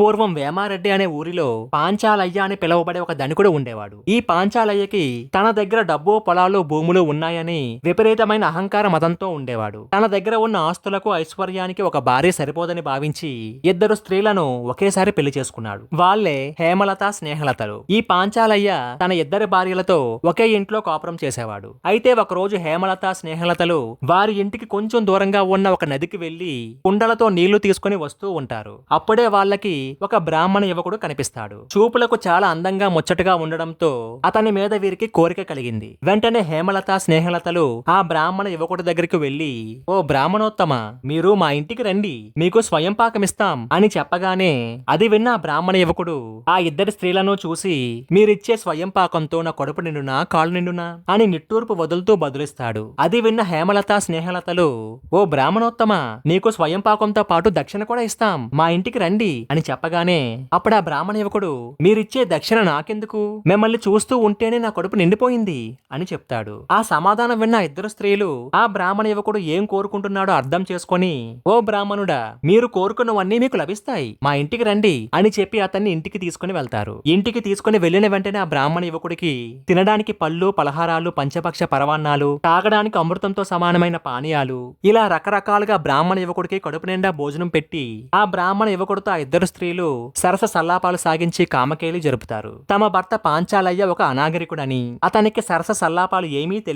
పూర్వం వేమారెడ్డి అనే ఊరిలో పాంచాలయ్య అని పిలువబడే ఒక ధనికుడు ఉండేవాడు. ఈ పాంచాలయ్యకి తన దగ్గర డబ్బు పొలాలు భూములు ఉన్నాయని విపరీతమైన అహంకార మతంతో ఉండేవాడు. తన దగ్గర ఉన్న ఆస్తులకు ఐశ్వర్యానికి ఒక భార్య సరిపోదని భావించి ఇద్దరు స్త్రీలను ఒకేసారి పెళ్ళి చేసుకున్నాడు. వాళ్ళే హేమలత స్నేహలతలు. ఈ పాంచాలయ్య తన ఇద్దరి భార్యలతో ఒకే ఇంట్లో కాపురం చేసేవాడు. అయితే ఒక రోజు హేమలత స్నేహలతలు వారి ఇంటికి కొంచెం దూరంగా ఉన్న ఒక నదికి వెళ్ళి కుండలతో నీళ్ళు తీసుకుని వస్తూ ఉంటారు. అప్పుడే వాళ్ళకి ఒక బ్రాహ్మణ యువకుడు కనిపిస్తాడు. చూపులకు చాలా అందంగా ముచ్చటగా ఉండడంతో అతని మీద వీరికి కోరిక కలిగింది. వెంటనే హేమలత స్నేహలతలు ఆ బ్రాహ్మణ యువకుడి దగ్గరికి వెళ్ళి ఓ బ్రాహ్మణోత్తమ మీరు మా ఇంటికి రండి. మీకు స్వయం పాకమిస్తాం అని చెప్పగానే అది విన్న బ్రాహ్మణ యువకుడు ఆ ఇద్దరి స్త్రీలను చూసి మీరిచ్చే స్వయం పాకంతో నా కడుపు నిండునా కాళ్ళు నిండునా అని నిట్టూర్పు వదులుతూ బదులిస్తాడు. అది విన్న హేమలత స్నేహలతలు ఓ బ్రాహ్మణోత్తమ నీకు స్వయం పాకంతో పాటు దక్షిణ కూడా ఇస్తాం. మా ఇంటికి రండి అని చెప్పగానే అప్పుడు ఆ బ్రాహ్మణ యువకుడు మీరిచ్చే దక్షిణ నాకెందుకు? మిమ్మల్ని చూస్తూ ఉంటేనే నా కడుపు నిండిపోయింది అని చెప్తాడు. ఆ సమాధానం విన్న ఇద్దరు స్త్రీలు ఆ బ్రాహ్మణ యువకుడు ఏం కోరుకుంటున్నాడో అర్థం చేసుకొని ఓ బ్రాహ్మణుడా మీరు కోరుకున్నవన్నీ మీకు లభిస్తాయి. మా ఇంటికి రండి అని చెప్పి అతన్ని ఇంటికి తీసుకుని వెళ్తారు. ఇంటికి తీసుకుని వెళ్ళిన వెంటనే ఆ బ్రాహ్మణ యువకుడికి తినడానికి పళ్ళు పలహారాలు పంచపక్ష పరవాన్నాలు తాగడానికి అమృతంతో సమానమైన పానీయాలు ఇలా రకరకాలుగా బ్రాహ్మణ యువకుడికి కడుపు నిండా భోజనం పెట్టి ఆ బ్రాహ్మణ యువకుడితో ఆ ఇద్దరు స్త్రీలు సరస సల్లాపాలు సాగించి కామకేలి జరుపుతారు. తమ భర్త పాంచాలయ్య ఒక అనాగరికుడని అతనికి సరస సల్లాపాలు ఏమీ తెలియదు